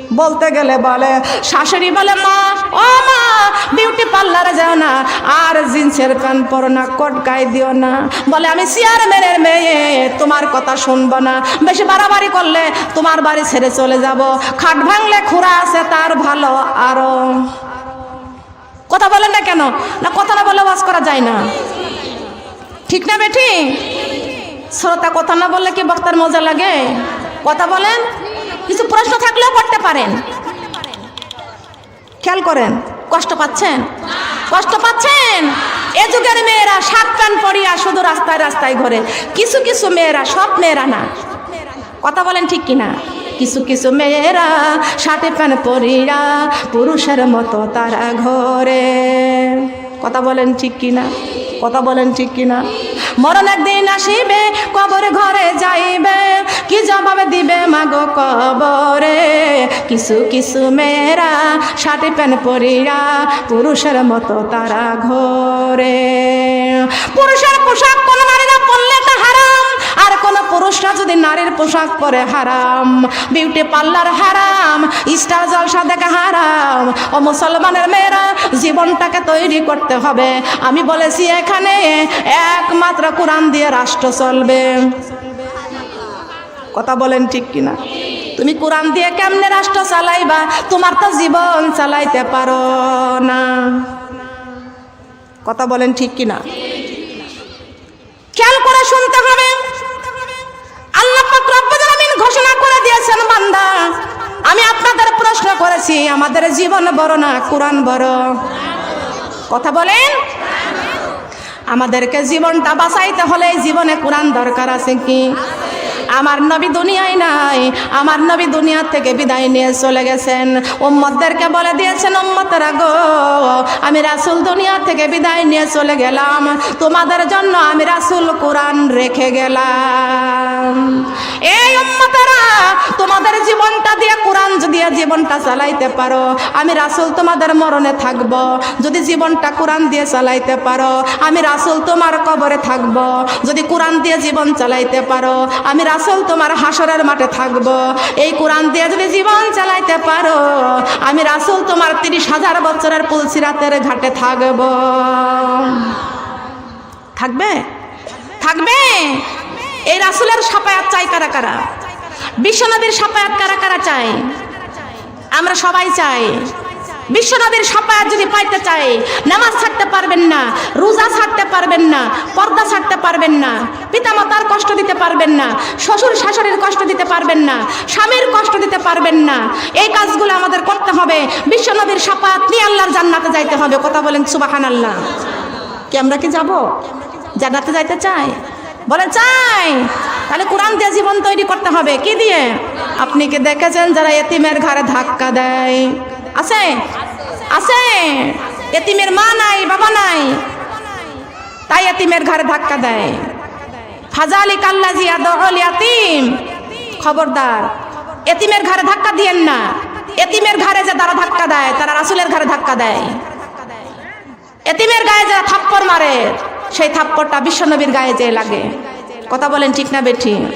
বলতে গেলে বলে, শাশুড়ি বলে, মা, ও মা, বিউটি পার্লারে যাও না, আর জিন্সের কান পরো না কোট গায়ে দিও না। বলে, আমি চেয়ারম্যানের মেয়ে, তোমার কথা শুনব না। বেশি বাড়াবাড়ি করলে তোমার বাড়ি ছেড়ে চলে যাব। খাট ভাঙলে খুঁড়া আছে তার ভালো আরও। কথা বলেন না কেন? না, কথা না বলে বাস করা যায় না। ঠিক না বেঠি? শ্রোতা, কথা না বললে কি বক্তার মজা লাগে? কথা বলেন। কিছু প্রশ্ন থাকলেও করতে পারেন। খেয়াল করেন। কষ্ট পাচ্ছেন? কষ্ট পাচ্ছেন? এ যুগের মেয়েরা শার্ট প্যান্ট পরিয়া শুধু রাস্তায় রাস্তায় ঘরে। কিছু কিছু মেয়েরা সব মেয়েরা না। কথা বলেন ঠিক কিনা? কিছু কিছু মেয়েরা শার্টে প্যান্ট পরিয়া পুরুষের মতো তারা ঘরে। কথা বলেন ঠিক কিনা? কথা বলেন ঠিক কিনা? মরণ একদিন আসিবে কবর ঘরে যাইবে। মাগো কবরে। কিছু কিছু মেয়েরা শার্টে প্যান্ট পরিয়া পুরুষের মতো তারা ঘরে। পুরুষের পোশাক কোন নারীরা পরলে তা হারাম, আর কোন পুরুষরা যদি নারীর পোশাক পরে হারাম। বিউটি পার্লার হারাম, স্টার জলসা দেখা হারাম। ও মুসলমানের মেয়েরা জীবনটাকে তৈরি করতে হবে। আমি বলেছি এখানে একমাত্র কোরআন দিয়ে রাষ্ট্র চলবে। কথা বলেন ঠিক কিনা? তুমি কোরআন দিয়ে কেমনে রাষ্ট্র চালাইবা? তোমার তো জীবন চালাইতে পারো না। কথা বলেন ঠিক কিনা? খেয়াল করে শুনতে হবে। আল্লাহ ঘোষণা করে দিয়েছেন, বান্দা। আমি আপনাদের প্রশ্ন করেছি, আমাদের জীবন বড় না কোরআন বড়? কথা বলেন। আমাদেরকে জীবনটা বাঁচাইতে হলে জীবনে কোরআন দরকার আছে কি? আমার নবী দুনিয়ায় নাই। আমার নবী দুনিয়া থেকে বিদায় নিয়ে চলে গেছেন। ওম্মদদেরকে বলে দিয়েছেন ওম্মতরা গো, আমি রাসুল দুনিয়া থেকে বিদায় নিয়ে চলে গেলাম। তোমাদের জন্য আমি রাসুল কোরআন রেখে গেলাম। এই উম্মতেরা তোমাদের জীবনটা দিয়ে, কোরআন দিয়ে জীবনটা চালাইতে পারো, আমি রাসুল তোমাদের মরণে থাকব। যদি জীবনটা কোরআন দিয়ে চালাইতে পারো, আমি রাসুল তোমার কবরে থাকব। যদি কোরআন দিয়ে জীবন চালাইতে পারো, আমি রাসুল তোমার হাসরের মাঠে থাকব। এই কোরআন দিয়ে যদি জীবন চালাইতে পারো, আমি রাসুল তোমার তিরিশ হাজার বছরের পুলসিরাতের ঘাটে থাকব। থাকবে? থাকবে? এই রাসুলের সাপায়াত চাই কারা কারা? বিশ্বনবীর সাপায়াত কারা কারা চাই আমরা সবাই চাই। বিশ্বনবীর সাপায়াত যদি পাইতে চাই নামাজ ছাড়তে পারবেন না, রোজা ছাড়তে পারবেন না, পর্দা ছাড়তে পারবেন না, পিতামাতার কষ্ট দিতে পারবেন না, শ্বশুর শাশুড়ির কষ্ট দিতে পারবেন না, স্বামীর কষ্ট দিতে পারবেন না। এই কাজগুলো আমাদের করতে হবে। বিশ্বনবীর সাপায়াত নিয়ে আল্লাহর জান্নাতে যাইতে হবে। কথা বলেন সুবাহান আল্লাহ কি আমরা কি যাব? জান্নাতে যাইতে চাই বলে, চাই! তাহলে কোরআন দিয়ে জীবন তৈরি করতে হবে। কি দিয়ে? আপনি কি দেখেছেন যারা এতিমের ঘরে ধাক্কা দেয়? আছে? আছে? এতিমের মা নাই, বাবা নাই। তাই এতিমের ঘরে ধাক্কা দেয়। ফাজালি কাল্লাজি আদল ইয়াতিম। খবরদার। এতিমের ঘরে ধাক্কা দিয়েন না। এতিমের ঘরে যে তারা ধাক্কা দেয়, তারা রাসুলের ঘরে ধাক্কা দেয়। এতিমের গায়ে যারা থাপ্পড় মারে সেই থাপ্পড়টা বিশ্বনবীর গায়ে যেয়ে লাগে। কথা বলেন ঠিক না, বেঠি?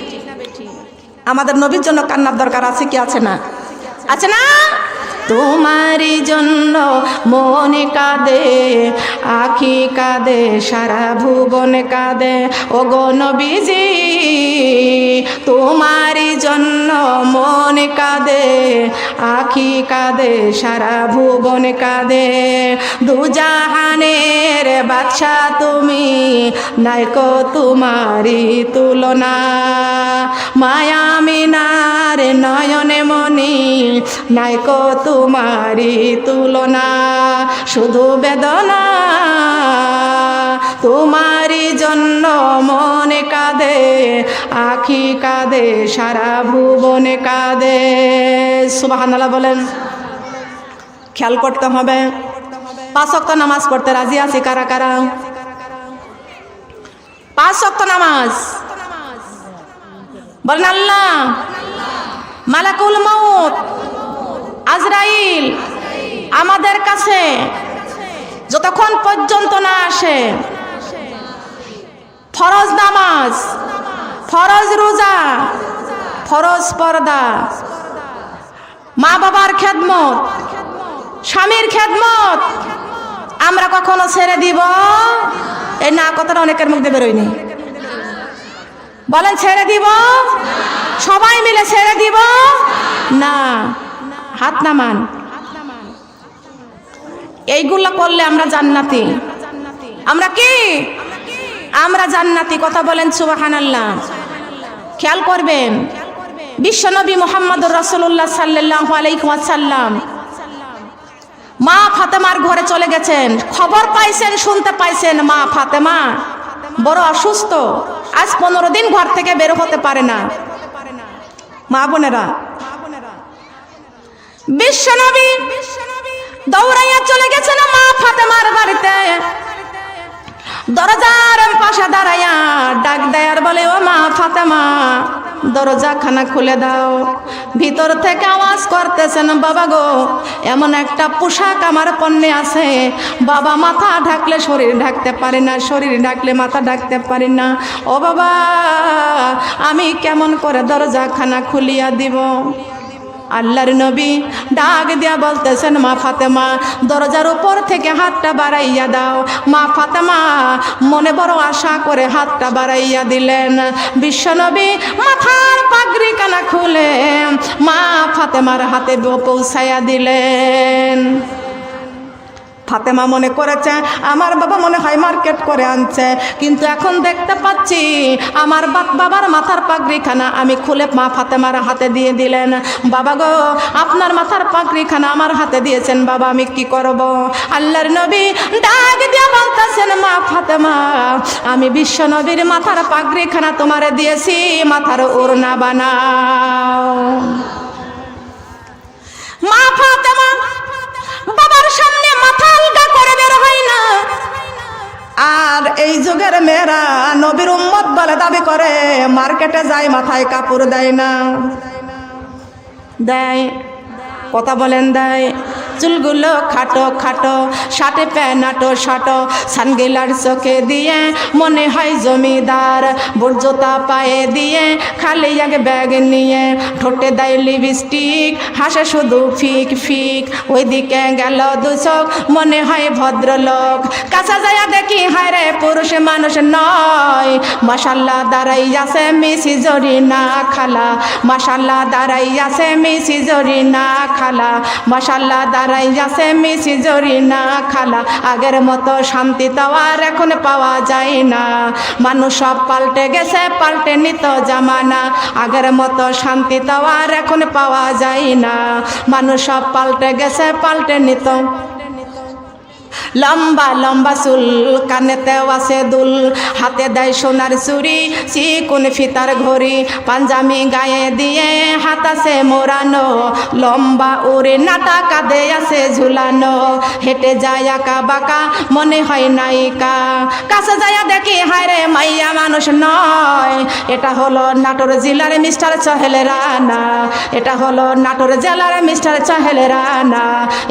আমাদের নবীর জন্য কান্নার দরকার আছে কি আছে না? আছে না? জন্য মনে কাঁদে, আখি কাঁদে, সারা ভুবন কাঁদে। ও নবীজি, তোমারই জন্য মনে কাঁদে, আখি কাঁদে, সারা ভুবন কাঁদে। দুজাহানের বাদশা তুমি নাইকো তোমারি তুলনা। মায়া মিনার নয়নে মনি নাইকো তোমারি তুলনা। শুধু বেদনা। তোমারই জন্য মনে কাঁদে, আখি কাঁদে, সারা ভুবনে কাঁদে। সুবাহান্লাহ বলেন, খেয়াল করতে হবে। পাঁচ অক্ত নামাজ পড়তে রাজি আছি কারা কারা? পাঁচ অক্ত নামাজ। বলেন আল্লাহ, মালাকুল মৌত আজরাইল আমাদের কাছে যতক্ষণ পর্যন্ত না আসে, ফরজ নামাজ, ফরজ রোজা, ফরজ পর্দা মা বাবার খেদমত, স্বামীর খেদমত আমরা কখনো ছেড়ে দিব? এই না, কথাটা অনেকের মধ্যে বেরোয়নি। বলেন, ছেড়ে দিব? সবাই মিলে ছেড়ে দিব? না, হাত নামান। এইগুলো করলে আমরা জান্নাতি। আমরা কি? আমরা জান্নাতি। কথা বলেন সুবাহান আল্লাহ খেয়াল করবেন। বিশ্বনবী মোহাম্মদ রসুল্লাহ সাল্লাহ আলাইসাল্লাম মা ফাতেমার ঘরে চলে গেছেন। খবর পাইছেন, শুনতে পাইছেন মা ফাতেমা। বড় অসুস্থ। আজ পনেরো দিন ঘর থেকে বের হতে পারে না। মা বোনেরা। বিশ্বনবী দৌড়াইয়া চলে গেছেন মা ফাতেমার বাড়িতে। দরজার পাশে দাঁড়াইয়া ডাক দেয়ার বলে, ও মা ফাতেমা দরজা খানা খুলে দাও। ভিতর থেকে আওয়াজ করতেছেন, বাবা গো, এমন একটা পোশাক আমার পণ্যে আছে। বাবা মাথা ঢাকলে শরীর ঢাকতে পারে না, শরীর ঢাকলে মাথা ঢাকতে পারি না। ও বাবা, আমি কেমন করে দরজা খানা খুলিয়া দিব? আল্লাহর নবী ডাক দিয়া বলতেছেন, মা ফাতেমা, দরজার উপর থেকে হাতটা বাড়াইয়া দাও। মা ফাতেমা মনে বড় আশা করে হাতটা বাড়াইয়া দিলেন। বিশ্বনবী মাথার পাগড়ি কানা খুলে মা ফাতেমার হাতে পৌঁছাইয়া দিলেন। ফাতেমা মনে করেছে, আমার বাবা মনে হয় মার্কেট করে আনছে। কিন্তু এখন দেখতে পাচ্ছি, আমার বাবার মাথার পাগড়িখানা আমি খুলে মা ফাতেমার হাতে দিয়ে দিলেন। বাবা গো, আপনার মাথার পাগড়িখানা আমার হাতে দিয়েছেন, বাবা, আমি কি করব? আল্লাহর নবী ডাক দিয়া বলতেছেন, মা ফাতেমা, আমি বিশ্ব নবীর মাথার পাগড়িখানা তোমারে দিয়েছি, মাথার ওড়না বানাও। মা ফাতেমা আর এই যুগের মেয়েরা নবীর উম্মত বলে দাবি করে, মার্কেটে যায়, মাথায় কাপড় দেয় না। দেয়। কথা বলেন, দেয়। চুলগুলো খাটো খাটো শাটে প্যানাটো শাটো সানগিলার চোখে দিয়ে মনে হয় জমিদার বুর্জোতা পায়ে দিয়ে খালি এক ব্যাগ নিয়ে ঠোঁটে দেয় লিপস্টিক, হাসে শুধু ফিক ফিক, ওইদিকে গেল দুচোখ মনে হয় ভদ্রলোক। কাছা যায় দেখি, হায় রে, পুরুষ মানুষ নয়। মাসাল্লাহ দাঁড়াই আছে মিসি জরি না খালা। মাসাল্লাহ দাঁড়াই আছে মিসি জরি না খালা। মাসাল্লাহ দাঁড়াই আছে মিশি জরি না খালা। আগের মতো শান্তি তো আর এখন পাওয়া যায় না। মানুষ সব পাল্টে গেছে, পাল্টে নিত জামানা। আগের মতো শান্তি তো আর এখন পাওয়া যায় না। মানুষ সব পাল্টে গেছে, পাল্টে নিত। লম্বা লম্বা চুল কানেতে আছে দুল। হাতে দেয় সোনার চুরি চিকুন ফিতার ঘড়ি। পাঞ্জামি গায়ে দিয়ে হাত আছে মোড়ানো। লম্বা উড়ে নাটা কাঁধে আছে ঝুলানো। হেঁটে যায় আঁকা বাঁকা, মনে হয় নায়িকা। কাছে যায়া দেখি, হায় রে মাইয়া, মানুষ নয়। এটা হলো নাটোর জেলার মিস্টার চহেল রানা। এটা হলো নাটোর জেলার মিস্টার চহেল রানা।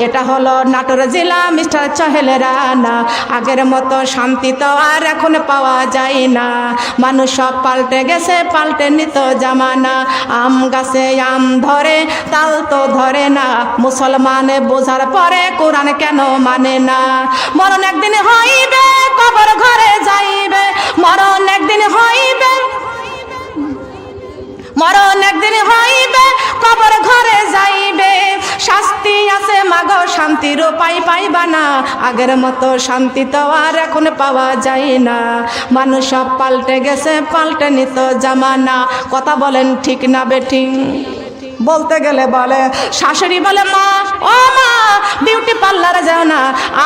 এটা হলো নাটোর জেলা মিস্টার চহেল রানা আগের মতো শান্তি তো আর এখন পাওয়া যায় না। মানুষ সব পাল্টে গেছে, পাল্টে নিত জামানা। আম গাছে আম ধরে, তাল তো ধরে না। মুসলমানে বোঝার পরে কোরআন কেন মানে না? মরণ একদিন হইবে, কবর ঘরে যাইবে। মরণ একদিন হইবে, মরণ আছে মাগ শান্তির পাই পাইবা না। আগের মতো শান্তি তো আর এখন পাওয়া যায় না। মানুষ সব পাল্টে গেছে, পাল্টে নিত জামানা। কথা বলেন ঠিক না বেঠিক? বলতে গেলে বলে, শাশুড়ি বলে, মা, ও মা বিউটি পার্লারে যাও না।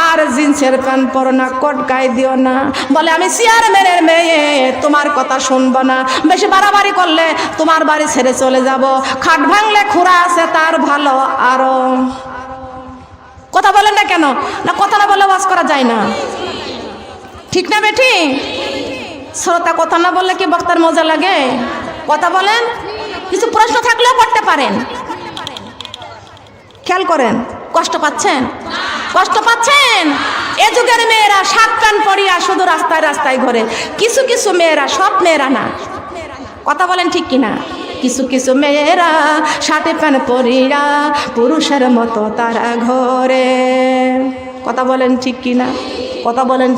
আর জিন্সের প্যান্ট পরো না, কোট গায়ে দিও না। বলে, আমি চেয়ারম্যানের মেয়ে, তোমার কথা শুনব না। বেশি বাড়াবাড়ি করলে তোমার বাড়ি ছেড়ে চলে যাব। খাট ভাঙলে খুঁড়া আছে, তার ভালো আরও কথা বলেন না কেন? না, কথা না বলে ওয়াজ করা যায় না। ঠিক না বেঠি? শ্রোতা, কথা না বললে কি বক্তার মজা লাগে? কথা বলেন? কিছু প্রশ্ন থাকলেও করতে পারেন। খেয়াল করেন, কষ্ট পাচ্ছেন? কষ্ট পাচ্ছেন? এ যুগের মেয়েরা সাত প্যান্ট পরিয়া শুধু রাস্তায় রাস্তায় ঘরে। কিছু কিছু মেয়েরা, সব মেয়েরা না। কথা বলেন ঠিক কিনা? কিছু কিছু মেয়েরা শার্টে প্যান পরিরা পুরুষের মতো তারা ঘরে। কথা বলেন ঠিক কিনা? কথা বলেন